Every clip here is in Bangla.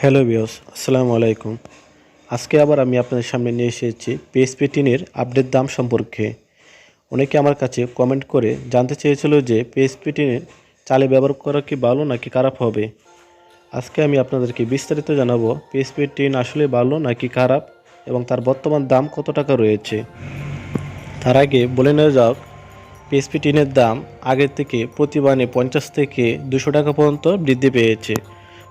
হ্যালো বিয়স আসসালামু আলাইকুম। আজকে আবার আমি আপনাদের সামনে নিয়ে এসেছি পিএসপি টিনের আপডেট দাম সম্পর্কে। অনেকে আমার কাছে কমেন্ট করে জানতে চেয়েছিল যে পিএসপি টিনের চালে ব্যবহার করা কি ভালো নাকি খারাপ হবে। আজকে আমি আপনাদেরকে বিস্তারিত জানাব পিএসপি টিন আসলে ভালো নাকি খারাপ এবং তার বর্তমান দাম কত টাকা রয়েছে। তার আগে বলে নেওয়া যাক পিএসপি টিনের দাম আগের থেকে প্রতিবানে পঞ্চাশ থেকে দুশো টাকা পর্যন্ত বৃদ্ধি পেয়েছে।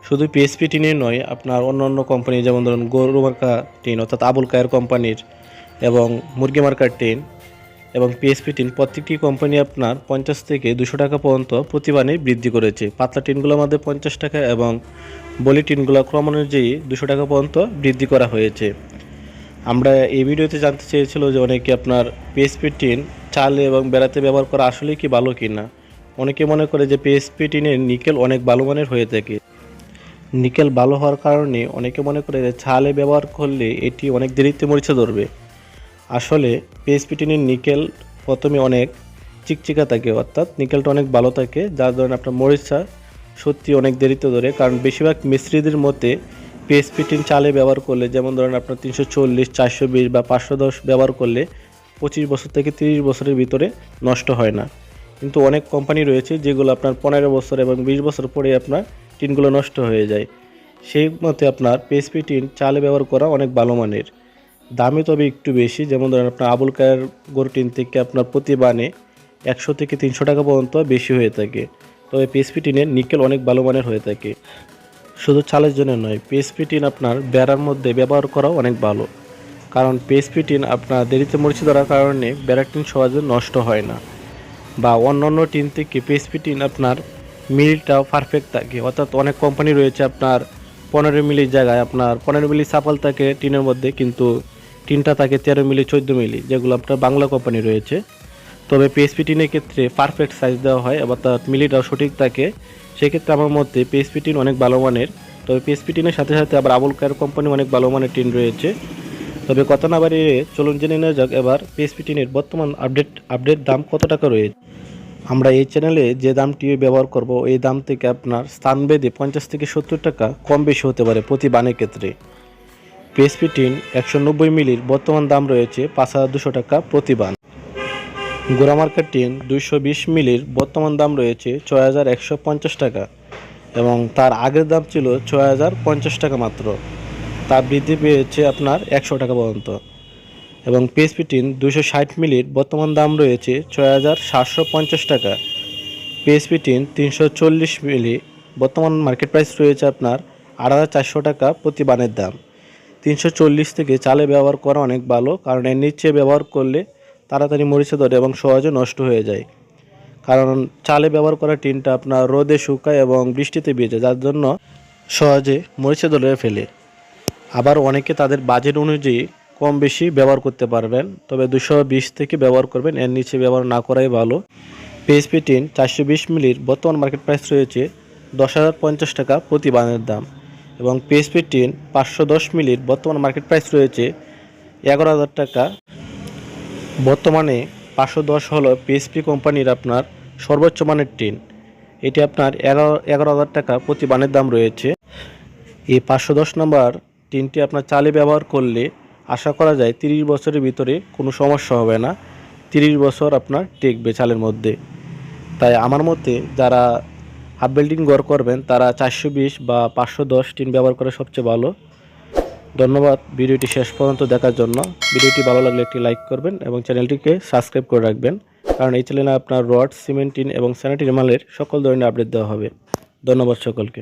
শুধু পিএসপি টিনের নয়, আপনার অন্য অন্য কোম্পানি যেমন ধরুন গরু মার্কা টিন, অর্থাৎ আবুল কায়ের কোম্পানির এবং মুরগি মার্কার টিন এবং পিএসপি টিন, প্রত্যেকটি কোম্পানি আপনার পঞ্চাশ থেকে দুশো টাকা পর্যন্ত প্রতিবানে বৃদ্ধি করেছে। পাতলা টিনগুলোর মধ্যে পঞ্চাশ টাকা এবং বলি টিনগুলো ক্রম অনুযায়ী দুশো টাকা পর্যন্ত বৃদ্ধি করা হয়েছে। আমরা এই ভিডিওতে জানতে চেয়েছিল যে অনেকে আপনার পিএসপি টিন চালে এবং বেড়াতে ব্যবহার করা আসলে কি ভালো কি না অনেকে মনে করে যে পিএসপি টিনের নিকেল অনেক ভালো মানের হয়ে থাকে। নিকেল ভালো হওয়ার কারণে অনেকে মনে করে যে ছালে ব্যবহার করলে এটি অনেক দেরিতে মরিচা ধরবে। আসলে পিএসপি টিনের নিকেল প্রথমে অনেক চিকচিকা থাকে, অর্থাৎ নিকেলটা অনেক ভালো থাকে, যার ধরনের আপনার মরিচা সত্যি অনেক দেরিতে ধরে। কারণ বেশিরভাগ মিস্ত্রিদের মতে পিএসপি টিন চালে ব্যবহার করলে, যেমন ধরেন আপনার তিনশো চল্লিশ, চারশো বিশ বা পাঁচশো দশ ব্যবহার করলে পঁচিশ বছর থেকে তিরিশ বছরের ভিতরে নষ্ট হয় না। কিন্তু অনেক কোম্পানি রয়েছে যেগুলো আপনার পনেরো বছর এবং বিশ বছর পরে আপনার টিনগুলো নষ্ট হয়ে যায়। সেই মতে আপনার পিএসপি টিন চালে ব্যবহার করা অনেক ভালো মানের। দামে তবে একটু বেশি, যেমন ধরেন আপনার আবুল কায়ের গরু টিন থেকে আপনার প্রতি বানে একশো থেকে তিনশো টাকা পর্যন্ত বেশি হয়ে থাকে। তবে পিএসপি টিনের নিকেল অনেক ভালো মানের হয়ে থাকে। শুধু চালের জন্য নয় পিএসপি টিন আপনার বেড়ার মধ্যে ব্যবহার করাও অনেক ভালো। কারণ পিএসপি টিন আপনার দেরিতে মরিচে ধরার কারণে বেড়ার টিন সহজে নষ্ট হয় না। বা অন্য অন্য টিন থেকে পিএসপি টিন আপনার মিলটাও পারফেক্ট থাকে। অর্থাৎ অনেক কোম্পানি রয়েছে আপনার পনেরো মিলির জায়গায়। আপনার পনেরো মিলি সাপাল থাকে টিনের মধ্যে, কিন্তু টিনটা থাকে তেরো মিলি, চোদ্দ মিলি, যেগুলো আপনার বাংলা কোম্পানি রয়েছে। তবে পিএসপি টিনের ক্ষেত্রে পারফেক্ট সাইজ দেওয়া হয়, অর্থাৎ মিলিটাও সঠিক থাকে। সেক্ষেত্রে আমার মধ্যে পিএসপি টিন অনেক ভালো মানের। তবে পিএসপি টিনের সাথে সাথে আবার আবুল কায়ের কোম্পানি অনেক ভালো মানের টিন রয়েছে। তবে কথা না বাড়িয়ে চলুন জেনে নেওয়া যাক এবার পিএসপি টিনের বর্তমান আপডেট আপডেট দাম কত টাকা রয়েছে? আমরা এই চ্যানেলে যে দামটি ব্যবহার করব, এই দাম থেকে আপনার স্থানভেদে পঞ্চাশ থেকে সত্তর টাকা কম বেশি হতে পারে প্রতি বানের ক্ষেত্রে। পিএসপি টিন একশো নব্বই মিলির বর্তমান দাম রয়েছে পাঁচ হাজার দুশো টাকা প্রতি বান গোড়া মার্কেট টিন দুইশো বিশ মিলির বর্তমান দাম রয়েছে ছয় হাজার একশো পঞ্চাশ টাকা এবং তার আগের দাম ছিল ছয় হাজার পঞ্চাশ টাকা মাত্র। তা বৃদ্ধি পেয়েছে আপনার একশো টাকা পর্যন্ত। এবং পিএসপি টিন দুশো ষাট মিলির বর্তমান দাম রয়েছে ছয় হাজার সাতশো পঞ্চাশ টাকা। পিএসপি টিন তিনশো চল্লিশ মিলি, বর্তমান মার্কেট প্রাইস রয়েছে আপনার আট চারশো টাকা প্রতি বানের দাম। তিনশো চল্লিশ থেকে চালে ব্যবহার করা অনেক ভালো, কারণ এর নিচে ব্যবহার করলে তাড়াতাড়ি মরিচে ধরে এবং সহজে নষ্ট হয়ে যায়। কারণ চালে ব্যবহার করা টিনটা আপনার রোদে শুকায় এবং বৃষ্টিতে ভিজে, যার জন্য সহজে মরিচে ধরে ফেলে। আবার অনেকে তাদের বাজেট অনুযায়ী কম বেশি ব্যবহার করতে পারবেন। তবে দুশো বিশ থেকে ব্যবহার করবেন, এর নিচে ব্যবহার না করাই ভালো। পিএসপি টিন চারশো বিশ মিলির বর্তমান মার্কেট প্রাইস রয়েছে দশ হাজার পঞ্চাশ টাকা প্রতি বানের দাম এবং পিএসপি টিন পাঁচশো দশ মিলির বর্তমান মার্কেট প্রাইস রয়েছে এগারো হাজার টাকা। বর্তমানে পাঁচশো দশ হলো পিএসপি কোম্পানির আপনার সর্বোচ্চ মানের টিন। এটি আপনার এগারো এগারো হাজার টাকা প্রতি বানের দাম রয়েছে। এই পাঁচশো দশ নম্বর টিনটি আপনার চালে ব্যবহার করলে আশা করা যায় তিরিশ বছরের ভিতরে কোনো সমস্যা হবে না। তিরিশ বছর আপনার টেকবে চালের মধ্যে। তাই আমার মতে যারা হাফ বিল্ডিং ঘর করবেন, তারা চারশো বিশ বা পাঁচশো দশ টিন ব্যবহার করে সবচেয়ে ভালো। ধন্যবাদ, ভিডিওটি শেষ পর্যন্ত দেখার জন্য। ভিডিওটি ভালো লাগলে একটি লাইক করবেন এবং চ্যানেলটিকে সাবস্ক্রাইব করে রাখবেন। কারণ এই চ্যানেলে আপনার রড, সিমেন্ট, টিন এবং স্যানিটারি মালের সকল ধরনের আপডেট দেওয়া হবে। ধন্যবাদ সকলকে।